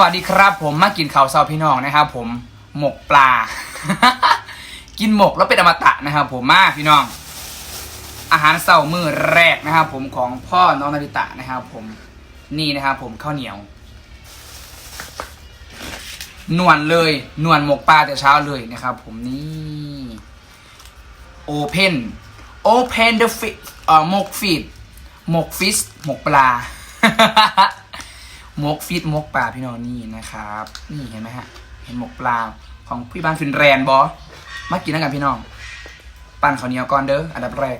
วัสดีครับ ผมมากินข้าวเช้าพี่น้องนะครับผมหมกปลา กินหมกแล้วเป็นอมตะนะครับผมมาพี่น้อง อาหารเช้ามื้อแรกนะครับผมของพ่อน้องนาริตะนะครับผมนี่นะครับผมข้าวเหนียว นวลเลยนวลหมกปลาแต่เช้าเลยนะครับ ผมนี่โอเพนโอเพนเดอะฟิเอ่อหมกฟีดหมกฟิสหมกปลา มกฟิตมกปลาพี่น้องนี่นะครับ นี่เห็นไหมฮะ เห็นมกปลาของพี่บ้านฟินแรนด์บอมากินแล้วกันพี่น้อง ปั้นข้าวเหนียวก่อนเด้ออันดับแรก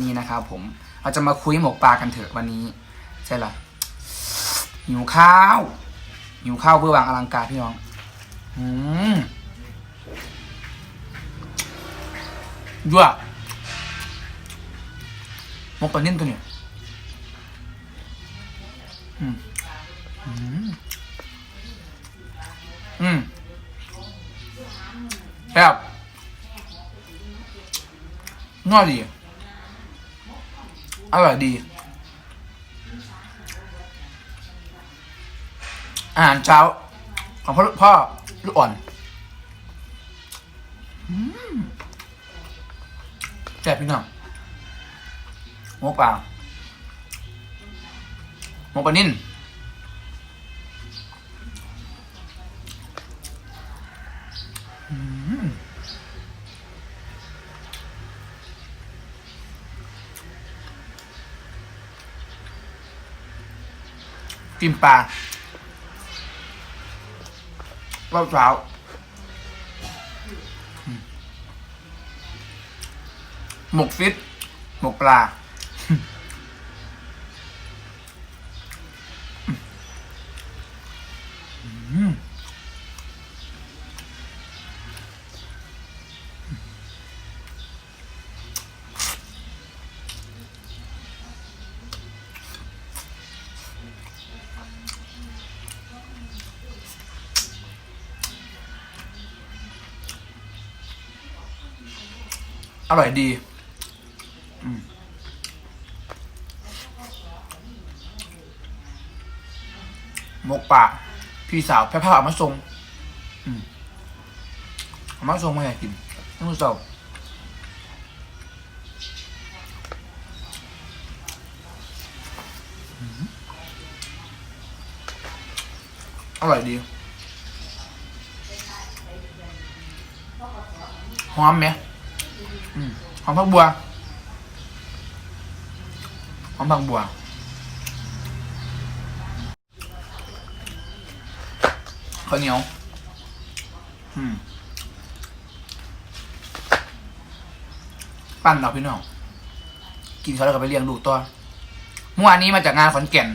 นี่นะครับผม เราจะมาคุยหมกปลากันเถอะวันนี้ ใช่ละหิวข้าวหิวข้าวเพื่อวางอลังการพี่น้อง อืมยั่วหมกปลานิ่นตัวเนี้ย อืมอืม อืมแบบง่ายดี อร่อยดี อาหารเช้า ของพ่อพ่อลูกอ่อนอืมแซ่บพี่น้องหมกปลา มกปลานิ่นกินปลารอบเช้าอืมหมกฟิต หมกปลา อร่อยดีมหมกปลาพี่สาวแพ้ผ้าอามาส่งอืมามาส่งมาให้กินนู่นเสาอืมอร่อยดีหอมไหมอืม หอมผักบัวหอมผักบัวข้าวเหนียวอืมปั้นเราพี่น้อง กินเขาแล้วก็ไปเลี้ยงดูกตัวเมื่อวานนี้มาจากงานขอนแก่น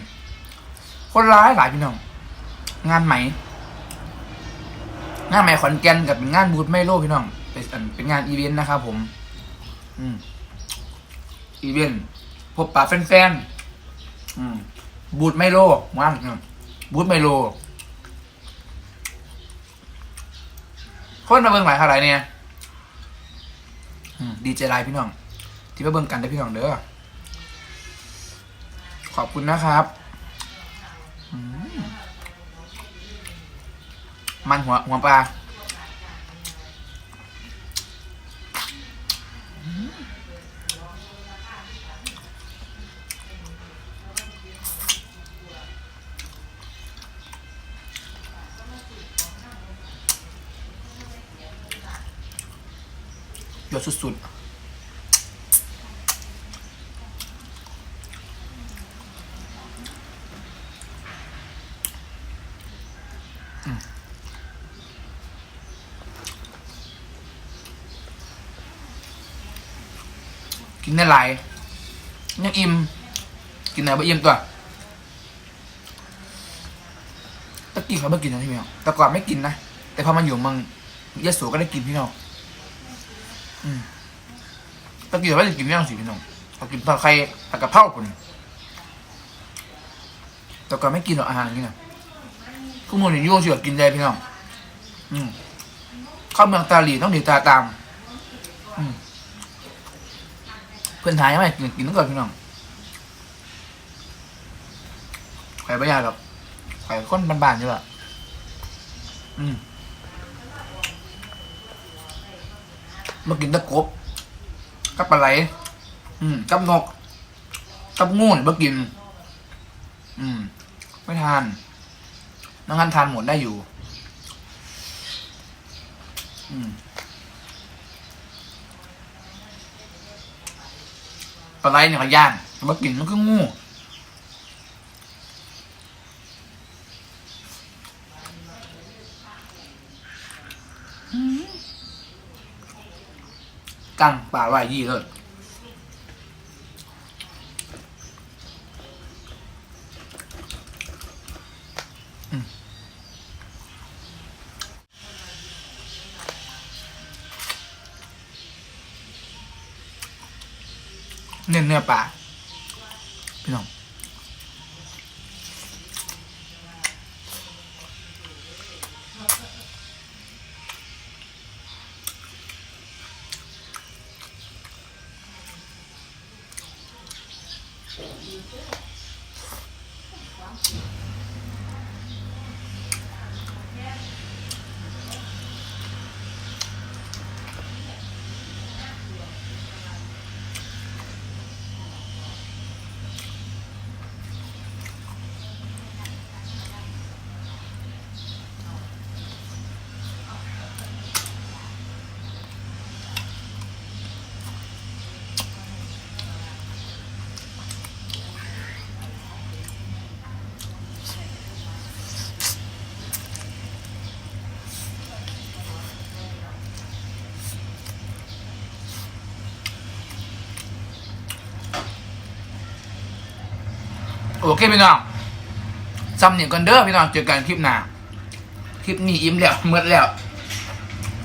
คนร้ายหลายพี่น้อง งานไหม งานไหมขอนแก่นกับเป็นงานบูธไม่โลพี่น้อง เป็นเป็นงานอีเวนต์นะครับผม อืมอีเวนต์พบปะแฟนๆอืมบูธไมโลว่างบูธไมโลคนมาเบิ่งหลายเท่าไหร่เนี่ยดีใจไลพี่น้อง ที่มาเบิ่งกันได้พี่น้องเด้อขอบคุณนะครับมันหัวหัวปลา ยอดสุดๆอืมกินได้หลาย ยังอิ่ม กินไหนบ่อิ่มตัวตะกี้เขาไม่กินนะพี่น้องแต่ก่อนไม่กินนะ แต่พอมันอยู่เมังยะโสก็ได้กินพี่น้อง ตะกี้ว่าจะกินไม่ต้องสิพี่น้องเขากินผัดไข่ผัดกะเพราคนแต่ก่อนไม่กินหรอกอาหารนี่นะทุกคนอยู่ยุ่งเสือกินได้พี่น้องอืมเข้าเมืองตาหลีต้องดีตาตาม อืมเพื่อนไทยไม่กินกินต้องก่อนพี่น้องใครไม่ยากหรอกไข่ข้นบานๆอยู่อะอืม มากินตะกบกับปลาไหล อืม กับนก กับงูนมากิน อืม ไม่ทานน้องฮันทานหมดได้อยู่ อืมปลาไหลเนี่ยเขาย่างมากินมันก็งู ตังปลาไหวยี่เลยอืมเน้นเนื้อปลาพี่น้อง Thank you. โอเคพี่น้องจำเนี่ยกันเด้อพี่น้องเจอกันคลิปหน้าคลิปนี้อิ่มแล้วเมื่อแล้ว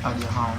เอาดี๋ยวหอม